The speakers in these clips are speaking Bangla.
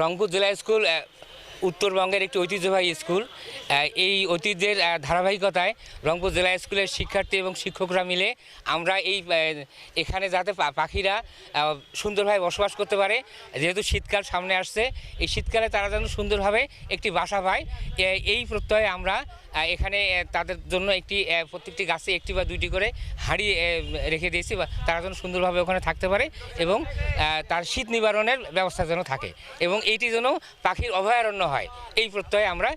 রংপুর জেলা স্কুল উত্তরবঙ্গের একটি ঐতিহ্যবাহী স্কুল। এই ঐতিহ্যের ধারাবাহিকতায় রংপুর জেলা স্কুলের শিক্ষার্থী এবং শিক্ষকরা মিলে আমরা এই এখানে যাতে পাখিরা সুন্দরভাবে বসবাস করতে পারে, যেহেতু শীতকাল সামনে আসছে, এই শীতকালে তারা যেন সুন্দরভাবে একটি বাসা পায় এই প্রত্যয়ে আমরা এখানে তাদের জন্য একটি প্রত্যেকটি গাছে একটি বা দুইটি করে হাঁড়ি রেখে দিয়েছি বা তারা যেন সুন্দরভাবে ওখানে থাকতে পারে এবং তার শীত নিবারণের ব্যবস্থা যেন থাকে এবং এইটি যেন পাখির অভয়ারণ্য হয়। এই প্রত্যয়ে আমরা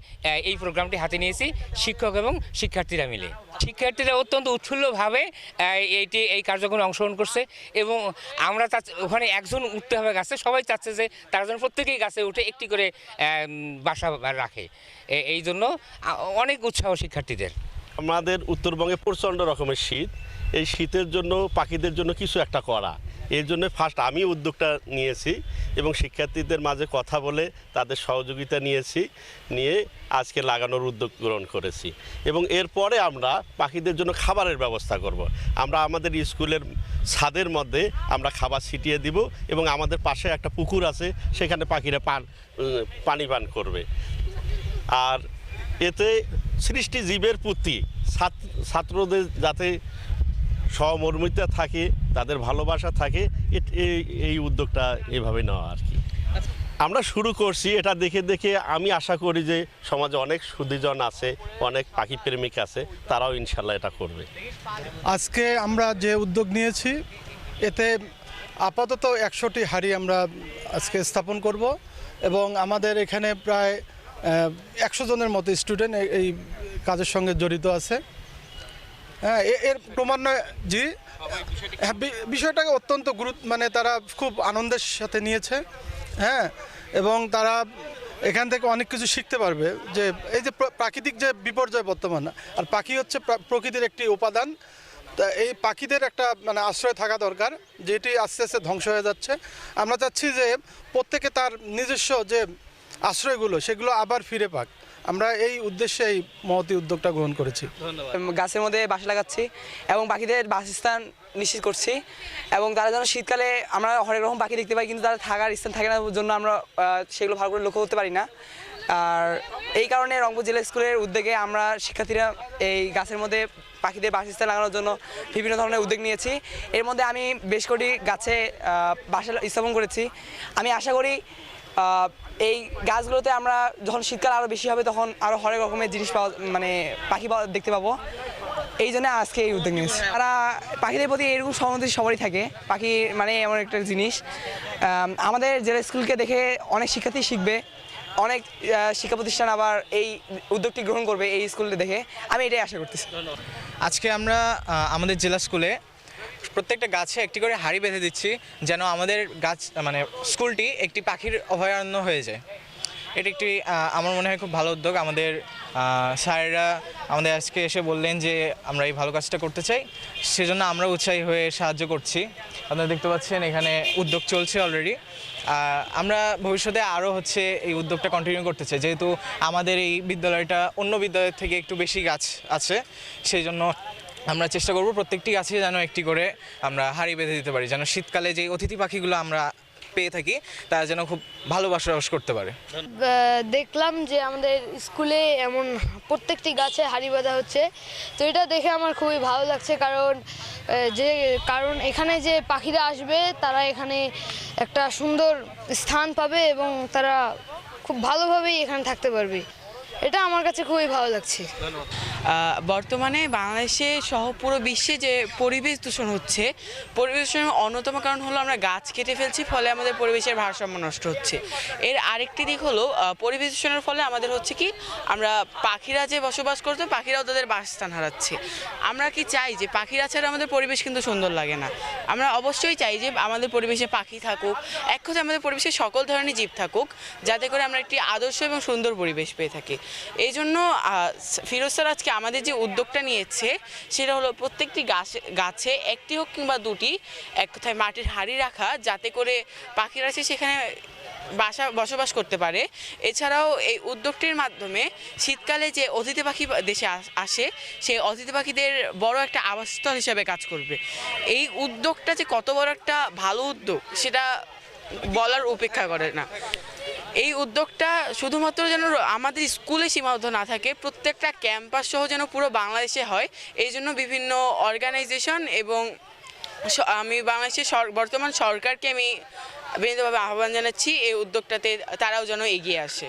এই প্রোগ্রামটি হাতে নিয়েছি শিক্ষক এবং শিক্ষার্থীরা মিলে। শিক্ষার্থীরা অত্যন্ত উৎফুল্লভাবে এইটি এই কার্যক্রমে অংশগ্রহণ করছে এবং আমরা চাচ্ছি ওখানে একজন উঠতে হবে গাছে। সবাই চাচ্ছে যে তারা যেন প্রত্যেকেই গাছে উঠে একটি করে বাসা রাখে। এই জন্য অনেক উৎসাহ শিক্ষার্থীদের। আমাদের উত্তরবঙ্গে প্রচণ্ড রকমের শীত। এই শীতের জন্য, পাখিদের জন্য কিছু একটা করা। এই জন্য ফার্স্ট আমি উদ্যোগটা নিয়েছি এবং শিক্ষার্থীদের মাঝে কথা বলে তাদের সহযোগিতা নিয়েছি, নিয়ে আজকে লাগানোর উদ্যোগ গ্রহণ করেছি। এবং এরপরে আমরা পাখিদের জন্য খাবারের ব্যবস্থা করব। আমরা আমাদের স্কুলের ছাদের মধ্যে আমরা খাবার ছিটিয়ে দিব এবং আমাদের পাশে একটা পুকুর আছে, সেখানে পাখিরা পান পানি পান করবে। আর এতে সৃষ্টি জীবের প্রতি ছাত্রদের যাতে সহমর্মিতা থাকে, তাদের ভালোবাসা থাকে এই উদ্যোগটা এভাবে নেওয়া আর কি। আমরা শুরু করছি, এটা দেখে দেখে আমি আশা করি যে সমাজে অনেক সুদীজন আছে, অনেক পাখি প্রেমিক আছে, তারাও ইনশাল্লাহ এটা করবে। আজকে আমরা যে উদ্যোগ নিয়েছি, এতে আপাতত একশোটি হাড়ি আমরা আজকে স্থাপন করব এবং আমাদের এখানে প্রায় একশো জনের মতো স্টুডেন্ট এই কাজের সঙ্গে জড়িত আছে। হ্যাঁ এর ক্রমান্বয়ে জি। হ্যাঁ বিষয়টাকে অত্যন্ত গুরুত্ব মানে তারা খুব আনন্দের সাথে নিয়েছে। হ্যাঁ এবং তারা এখান থেকে অনেক কিছু শিখতে পারবে। যে এই যে প্রাকৃতিক যে বিপর্যয় বর্তমান, আর পাখি হচ্ছে প্রকৃতির একটি উপাদান। তা এই পাখিদের একটা মানে আশ্রয় থাকা দরকার, যেটি আস্তে আস্তে ধ্বংস হয়ে যাচ্ছে। আমরা চাচ্ছি যে প্রত্যেকে তার নিজস্ব যে আশ্রয়গুলো সেগুলো আবার ফিরে পাক। আমরা এই উদ্দেশ্যে এই মহতি উদ্যোগটা গ্রহণ করেছি। গাছের মধ্যে বাসা লাগাচ্ছি এবং পাখিদের বাসস্থান নিশ্চিত করছি এবং তারা যেন শীতকালে আমরা হরেক রকম পাখি দেখতে পাই কিন্তু তারা থাকার স্থান থাকে না জন্য আমরা সেগুলো ভালো করে লক্ষ্য করতে পারি না। আর এই কারণে রংপুর জেলা স্কুলের উদ্যোগে আমরা শিক্ষার্থীরা এই গাছের মধ্যে পাখিদের বাসস্থান লাগানোর জন্য বিভিন্ন ধরনের উদ্যোগ নিয়েছি। এর মধ্যে আমি বেশ কটি গাছে বাসা স্থাপন করেছি। আমি আশা করি এই গাছগুলোতে আমরা যখন শীতকাল আরও বেশি হবে তখন আরও হরেক রকমের জিনিস পাওয়া মানে পাখি দেখতে পাবো। এই জন্য আজকে এই উদ্যোগ নিয়েছি। তারা পাখিদের প্রতি এরকম সহানুভূতি সবারই থাকে। পাখি মানে এমন একটা জিনিস। আমাদের জেলা স্কুলকে দেখে অনেক শিক্ষার্থী শিখবে, অনেক শিক্ষা প্রতিষ্ঠান আবার এই উদ্যোগটি গ্রহণ করবে এই স্কুলটি দেখে। আমি এটাই আশা করতেছি। আজকে আমরা আমাদের জেলা স্কুলে প্রত্যেকটা গাছে একটি করে হাড়ি বেঁধে দিচ্ছি যেন আমাদের গাছ মানে স্কুলটি একটি পাখির অভয়ারণ্য হয়ে যায়। এটি একটি আমার মনে হয় খুব ভালো উদ্যোগ। আমাদের স্যারেরা আমাদের আজকে এসে বললেন যে আমরা এই ভালো কাজটা করতে চাই। সেজন্য আমরা উৎসাহী হয়ে সাহায্য করছি। আপনারা দেখতে পাচ্ছেন এখানে উদ্যোগ চলছে অলরেডি আমরা ভবিষ্যতে আরও হচ্ছে এই উদ্যোগটা কন্টিনিউ করতে চাই। যেহেতু আমাদের এই বিদ্যালয়টা অন্য বিদ্যালয়ের থেকে একটু বেশি গাছ আছে সেই জন্য আমরা চেষ্টা করব প্রত্যেকটি গাছে যেন একটি করে আমরা হাড়ি বেঁধে দিতে পারি যেন শীতকালে যে অতিথি পাখিগুলো আমরা পেয়ে থাকি তারা যেন খুব ভালোবাসা করতে পারে। দেখলাম যে আমাদের স্কুলে এমন প্রত্যেকটি গাছে হাড়ি বাঁধা হচ্ছে। তো এটা দেখে আমার খুবই ভালো লাগছে কারণ যে কারণ এখানে যে পাখিরা আসবে তারা এখানে একটা সুন্দর স্থান পাবে এবং তারা খুব ভালোভাবেই এখানে থাকতে পারবে। এটা আমার কাছে খুবই ভালো লাগছে। আহ, বর্তমানে বাংলাদেশে সহ পুরো বিশ্বে যে পরিবেশ দূষণ হচ্ছে, পরিবেশ দূষণের অন্যতম কারণ হলো আমরা গাছ কেটে ফেলছি, ফলে আমাদের পরিবেশের ভারসাম্য নষ্ট হচ্ছে। এর আরেকটি দিক হলো পরিবেশ দূষণের ফলে আমাদের হচ্ছে কি, আমরা পাখিরা যে বসবাস করতো পাখিরাও তাদের বাসস্থান হারাচ্ছে। আমরা কি চাই যে পাখিরা ছাড়া আমাদের পরিবেশ কিন্তু সুন্দর লাগে না? আমরা অবশ্যই চাই যে আমাদের পরিবেশে পাখি থাকুক, এক কথায় আমাদের পরিবেশে সকল ধরনের জীব থাকুক, যাতে করে আমরা একটি আদর্শ এবং সুন্দর পরিবেশ পেয়ে থাকি। এই জন্য ফিরোজ স্যার আজকে আমাদের যে উদ্যোগটা নিয়েছে, সেটা হলো প্রত্যেকটি গাছ, গাছে একটি হোক কিংবা দুটি, এক কথায় মাটির হাড়ি রাখা যাতে করে পাখিরা এসে সেখানে বাসা, বসবাস করতে পারে। এছাড়াও এই উদ্যোগটির মাধ্যমে শীতকালে যে অতিথি পাখি দেশে আসে সেই অতিথি পাখিদের বড় একটা আবাসস্থল হিসাবে কাজ করবে। এই উদ্যোগটা যে কত বড় একটা ভালো উদ্যোগ, সেটা বলার উপেক্ষা করে না। এই উদ্যোগটা শুধুমাত্র যেন আমাদের স্কুলে সীমাবদ্ধ না থাকে, প্রত্যেকটা ক্যাম্পাস সহ যেন পুরো বাংলাদেশে হয়। এই জন্য বিভিন্ন অর্গানাইজেশন এবং আমি বাংলাদেশের বর্তমান সরকারকে আমি বিনীতভাবে আহ্বান জানাচ্ছি এই উদ্যোগটাতে তারাও যেন এগিয়ে আসে।